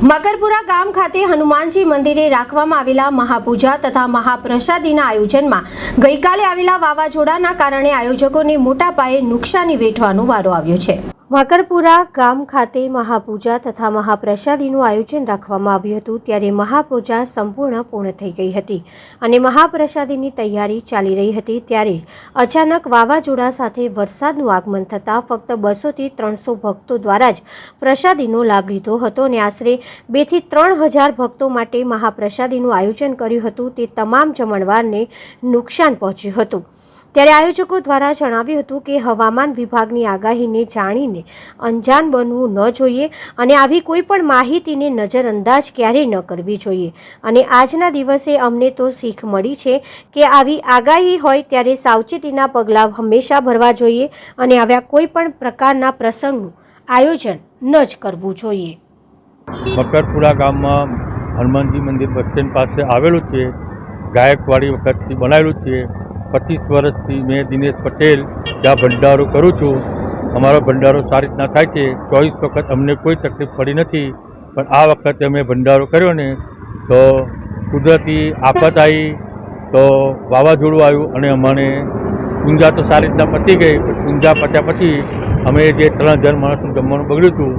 મકરપુરા ગામ ખાતે હનુમાનજી મંદિરે રાખવામાં આવેલા મહાપૂજા તથા મહાપ્રસાદીના આયોજનમાં ગઈકાલે આવેલા વાવાઝોડાના કારણે આયોજકોને મોટા પાયે નુકસાની વેઠવાનો વારો આવ્યો છે. મકરપુરા ગામ ખાતે મહાપૂજા તથા મહાપ્રસાદીનું આયોજન રાખવામાં આવ્યું હતું, ત્યારે મહાપૂજા સંપૂર્ણ પૂર્ણ થઈ ગઈ હતી અને મહાપ્રસાદીની તૈયારી ચાલી રહી હતી, ત્યારે અચાનક વાવાઝોડા સાથે વરસાદનું આગમન થતાં ફક્ત બસોથી ત્રણસો ભક્તો દ્વારા જ પ્રસાદીનો લાભ લીધો હતો અને આશરે બેથી ત્રણ હજાર ભક્તો માટે મહાપ્રસાદીનું આયોજન કર્યું હતું, તે તમામ જમણવારને નુકસાન પહોંચ્યું હતું. ત્યારે આયોજકો દ્વારા જણાવ્યું હતું કે હવામાન વિભાગની આગાહીને જાણીને અંજાન બનવું ન જોઈએ અને આવી કોઈ પણ માહિતીને નજરઅંદાજ ક્યારેય ન કરવી જોઈએ. અને આજના દિવસે અમને તો શીખ મળી છે કે આવી આગાહી હોય ત્યારે સાવચેતીના પગલાં હંમેશા ભરવા જોઈએ અને આવ્યા કોઈ પણ પ્રકારના પ્રસંગનું આયોજન ન જ કરવું જોઈએ. મકરપુરા ગામમાં હનુમાનજી મંદિર બસ સ્ટેન્ડ પાસે આવેલું છે. ગાયકવાડી વખતથી બનાવેલું છે. પચીસ વર્ષથી મેં દિનેશ પટેલ ત્યાં ભંડારો કરું છું. અમારો ભંડારો સારી રીતના થાય છે. ચોવીસ વખત અમને કોઈ તકલીફ પડી નથી. પણ આ વખતે અમે ભંડારો કર્યો ને, તો કુદરતી આફત આવી, તો વાવાઝોડું આવ્યું અને અમને પૂંજા તો સારી રીતના પતી ગઈ, પણ પૂંજા પત્યા પછી અમે જે ત્રણ હજાર માણસનું જમવાનું બગડ્યું હતું,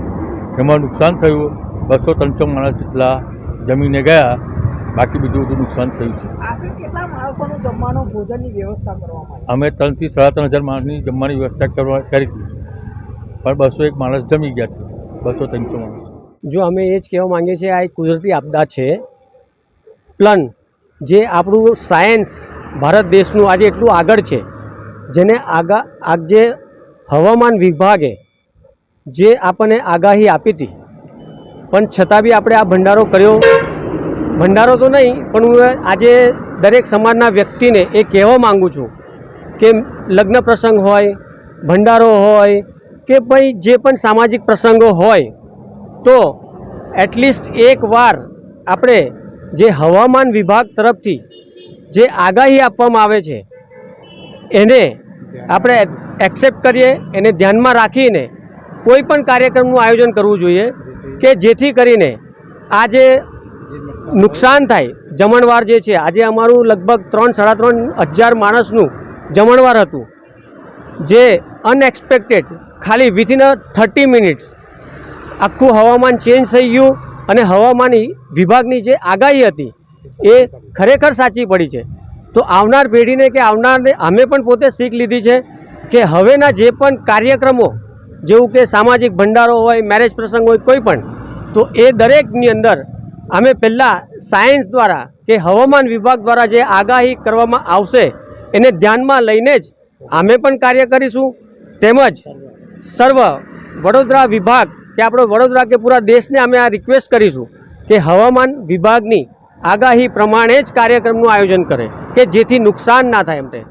એમાં નુકસાન થયું. બસો ત્રણસો માણસ જેટલા જમીને ગયા. બાકી બીજું બધું નુકસાન થયું છે. આપણે કેટલા માણસોનું જમવાનું ભોજનની વ્યવસ્થા કરવામાં અમે ત્રણથી સાડા ત્રણ હજાર માણસની જમવાની વ્યવસ્થા કરવા કરી હતી પણ બસો એક માણસ જમી ગયા છે. બસો ત્રણસો માણસ. જો અમે એ જ કહેવા માંગીએ છીએ આ એક કુદરતી આપદા છે. પ્લન જે આપણું સાયન્સ ભારત દેશનું આજે એટલું આગળ છે જેને આગા આજે હવામાન વિભાગે જે આપણને આગાહી આપી હતી. પણ છતાં બી આપણે આ ભંડારો કર્યો ભંડારો તો નહીં, પણ હું આજે દરેક સમાજના વ્યક્તિને એ કહેવા માગું છું કે લગ્ન પ્રસંગ હોય, ભંડારો હોય, કે ભાઈ જે પણ સામાજિક પ્રસંગો હોય, તો એટલીસ્ટ એકવાર આપણે જે હવામાન વિભાગ તરફથી જે આગાહી આપવામાં આવે છે, એને આપણે એક્સેપ્ટ કરીએ, એને ધ્યાનમાં રાખીને કોઈ પણ કાર્યક્રમનું આયોજન કરવું જોઈએ કે જેથી કરીને આ જે નુકસાન થાય. જમણવાર જે છે, આજે અમારું લગભગ ત્રણ, સાડા ત્રણ હજાર માણસનું જમણવાર હતું, જે અનએક્સપેક્ટેડ ખાલી વિથિન અ થર્ટી મિનિટ્સ આખું હવામાન ચેન્જ થઈ ગયું અને હવામાન વિભાગની જે આગાહી હતી, એ ખરેખર સાચી પડી છે. તો આવનાર પેઢીને કે આવનારને અમે પણ પોતે શીખ લીધી છે કે હવેના જે પણ કાર્યક્રમો, જેવું કે સામાજિક ભંડારો હોય મેરેજ પ્રસંગ હોય, કોઈ પણ, તો એ દરેકની અંદર અમે પહેલાં સાયન્સ દ્વારા કે હવામાન વિભાગ દ્વારા જે આગાહી કરવામાં આવશે, એને ધ્યાનમાં લઈને જ અમે પણ કાર્ય કરીશું. તેમજ સર્વ વડોદરા વિભાગ, કે આપણો વડોદરા કે પૂરા દેશને અમે આ રિક્વેસ્ટ કરીશું કે હવામાન વિભાગની આગાહી પ્રમાણે જ કાર્યક્રમનું આયોજન કરે, કે જેથી નુકસાન ના થાય એમ તે